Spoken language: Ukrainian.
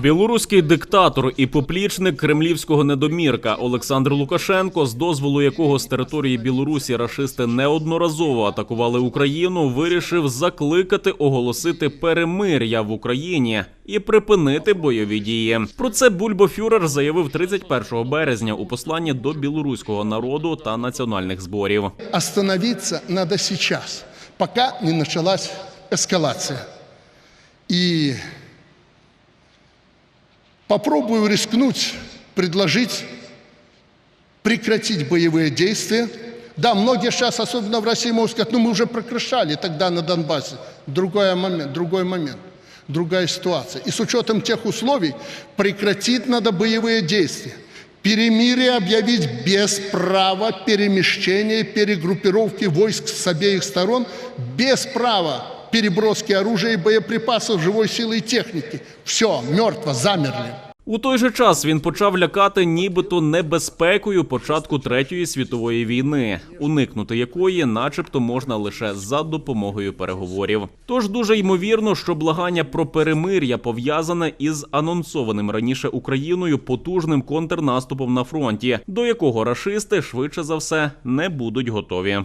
Білоруський диктатор і поплічник кремлівського недомірка Олександр Лукашенко, з дозволу якого з території Білорусі рашисти неодноразово атакували Україну, вирішив закликати оголосити перемир'я в Україні і припинити бойові дії. Про це Бульбофюрер заявив 31 березня у посланні до білоруського народу та національних зборів. Остановиться надо сейчас, пока не началась эскалация. И попробую рискнуть предложить прекратить боевые действия. Да, многие сейчас, особенно в России, могут сказать, ну мы уже прекращали тогда на Донбассе. Другой момент, другой момент, другая ситуация. И с учетом тех условий прекратить надо боевые действия. Перемирие объявить без права перемещения перегруппировки войск с обеих сторон, без права переброски оружия и боеприпасов, живой силы и техники. Все, мертво, замерли. У той же час він почав лякати нібито небезпекою початку третьої світової війни, уникнути якої, начебто, можна лише за допомогою переговорів. Тож дуже ймовірно, що благання про перемир'я пов'язане із анонсованим раніше Україною потужним контрнаступом на фронті, до якого рашисти швидше за все не будуть готові.